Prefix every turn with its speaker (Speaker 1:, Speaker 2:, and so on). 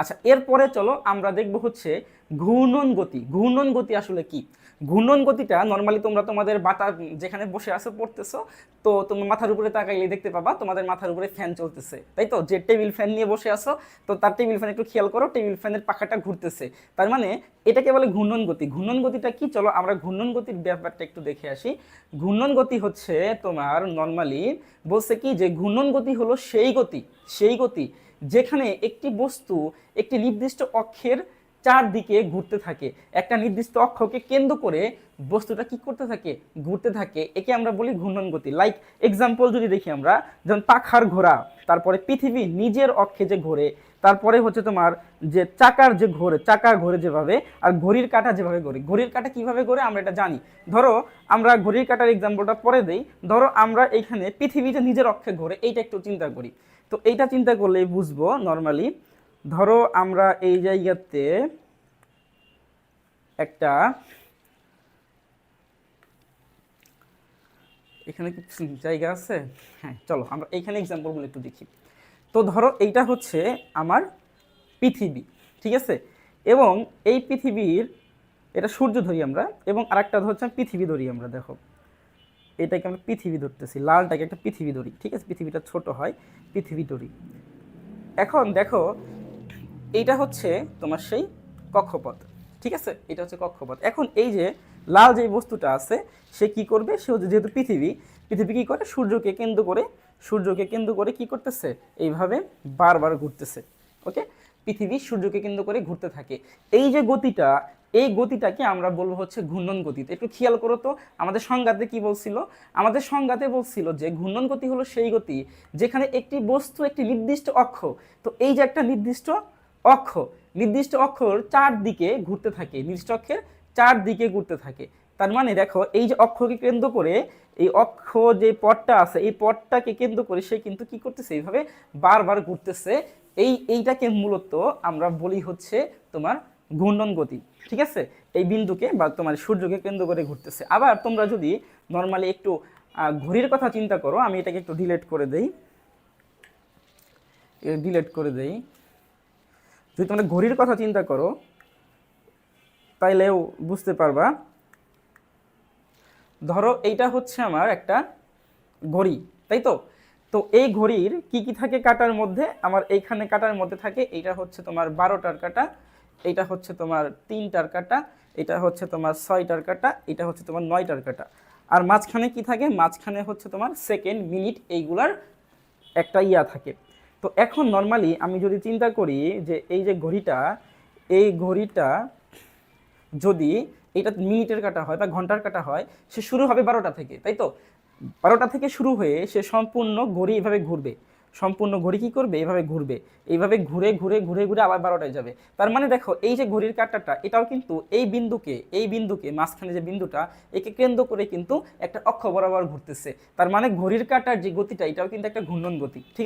Speaker 1: আচ্ছা এরপরে চলো আমরা দেখব হচ্ছে ঘূর্ণন গতি। ঘূর্ণন গতি আসলে কি? ঘূর্ণন গতিটা নর্মালি তোমরা তোমাদের বাতা যেখানে বসে আছো, পড়তেছো, তো তোমার মাথার উপরে তাকাইলে দেখতে পাবা তোমাদের মাথার উপরে ফ্যান চলতেছে। তাই তো? যে টেবিল ফ্যান নিয়ে বসে আছো, তো তার টেবিল ফ্যান একটু খেয়াল করো টেবিল ফ্যানের পাখাটা ঘুরতেছে। তার মানে এটাকে বলে ঘূর্ণন গতি। ঘূর্ণন গতিটা কি? চলো আমরা ঘূর্ণন গতির ব্যাপারটা একটু দেখে আসি। ঘূর্ণন গতি হচ্ছে তোমার নর্মালি বলছে কি? যে ঘূর্ণন গতি হলো সেই গতি সেই গতি যেখানে একটি বস্তু, একটি নির্দিষ্ট অক্ষের চারদিকে ঘুরতে থাকে। একটা নির্দিষ্ট অক্ষকে কেন্দ্র করে বস্তুটা কি করতে থাকে? ঘুরতে থাকে। একে আমরা বলি ঘূর্ণন গতি। লাইক এক্সাম্পল যদি দেখি আমরা, যেমন পাখার ঘোরা তারপরে পৃথিবী নিজের অক্ষে যে ঘোরে, তারপরে হচ্ছে তোমার যে চাকার যে ঘোরে চাকা ঘোরে যেভাবে, আর ঘড়ির কাঁটা যেভাবে ঘোরে। ঘড়ির কাঁটা কীভাবে ঘোরে আমরা এটা জানি। ধরো, আমরা ঘড়ির কাঁটার এক্সাম্পলটা পরে দেই। ধরো, আমরা এইখানে পৃথিবী নিজের অক্ষে ঘোরে, এইটা একটু চিন্তা করি। তো এইটা চিন্তা করলেই বুঝব নর্মালি ধরো আমরা এই জায়গাতে একটা এখানে কি জায়গা আছে? হ্যাঁ চলো আমরা এইখানে এক্সাম্পলগুলো একটু দেখি। তো ধরো এইটা হচ্ছে আমার পৃথিবী, ঠিক আছে? এবং এই পৃথিবীর, এটা সূর্য ধরি আমরা, এবং আরেকটা হচ্ছে পৃথিবী ধরি আমরা, দেখো। এটাকে আমরা পৃথিবী ধরতেছি, লালটাকে একটা পৃথিবী ধরি, ঠিক আছে? পৃথিবীটা ছোট হয়, পৃথিবী ধরি। এখন দেখো এইটা হচ্ছে তোমার সেই কক্ষপথ, ঠিক আছে? এটা হচ্ছে কক্ষপথ। এখন এই যে লাল যে বস্তুটা আছে, সে কি করবে? সে হচ্ছে যেহেতু পৃথিবী পৃথিবী কি করে? সূর্যকে কেন্দ্র করে, সূর্যকে কেন্দ্র করে কি করতেছে? এইভাবে বারবার ঘুরতেছে ওকে পৃথিবী সূর্যকে কেন্দ্র করে ঘুরতে থাকে। এই যে গতিটা, এই গতিটাকে আমরা বলব হচ্ছে ঘূর্ণন গতিতে একটু খেয়াল করো তো, আমাদের সংজ্ঞাতে কি বলছিল? আমাদের সংজ্ঞাতে বলছিল যে ঘূর্ণন গতি হলো সেই গতি যেখানে একটি বস্তু, একটি নির্দিষ্ট অক্ষ, তো এই যে একটা নির্দিষ্ট অক্ষ, নির্দিষ্ট অক্ষর চারদিকে ঘুরতে থাকে, নির্দিষ্ট অক্ষের চারদিকে ঘুরতে থাকে। তার মানে দেখো, এই যে অক্ষকে কেন্দ্র করে, এই অক্ষ যে পথটা আছে, এই পথটাকে কেন্দ্র করে সে কিন্তু কি করতেছে? এইভাবে বারবার ঘুরতেছে। এই, এইটাকে মূলত আমরা বলি হচ্ছে তোমার ঘূর্ণন গতি, ঠিক আছে? এই বিন্দুকে বা তোমার সূর্যকে কেন্দ্র করে ঘুরতেছে। আবার তোমরা যদি নর্মালি একটু ঘড়ির কথা চিন্তা করো, আমি এটাকে একটু ডিলেট করে দেই। ডিলেট করে দেই। যদি তোমরা ঘড়ির কথা চিন্তা করো, তাইলেও বুঝতে পারবা। ধরো এইটা হচ্ছে আমার একটা ঘড়ি, তাই তো? তো এই ঘড়ির কি কি থাকে কাটার মধ্যে? আমার এইখানে কাটার মধ্যে থাকে, এইটা হচ্ছে তোমার বারোটার কাটা, এইটা হচ্ছে তোমার তিনটার কাটা এটা হচ্ছে তোমার ছয়টার কাটা এটা হচ্ছে তোমার নয়টার কাটা। আর মাঝখানে কি থাকে? মাঝখানে হচ্ছে তোমার সেকেন্ড মিনিট এইগুলার একটা ইয়া থাকে। তো এখন নর্মালি আমি যদি চিন্তা করি যে এই যে ঘড়িটা, এই ঘড়িটা যদি এটা মিনিটের কাটা হয় বা ঘণ্টার কাটা হয়, সে শুরু হবে বারোটা থেকে, তাই তো? বারোটা থেকে শুরু হয়ে সে সম্পূর্ণ ঘড়ি এভাবে ঘুরবে। সম্পূর্ণ ঘড়ি কি করবে? এভাবে ঘুরবে। এইভাবে ঘুরে ঘুরে ঘুরে ঘুরে আবার বারোটায় যাবে। তার মানে দেখো, এই যে ঘড়ির কাঁটাটা, এটাও কিন্তু এই বিন্দুকে এই বিন্দুকে, মাঝখানে যে বিন্দুটা, একে কেন্দ্র করে কিন্তু একটা অক্ষ বরাবর ঘুরতেছে। তার মানে ঘড়ির কাঁটার যে গতিটা, এটাও কিন্তু একটা ঘূর্ণন গতি, ঠিক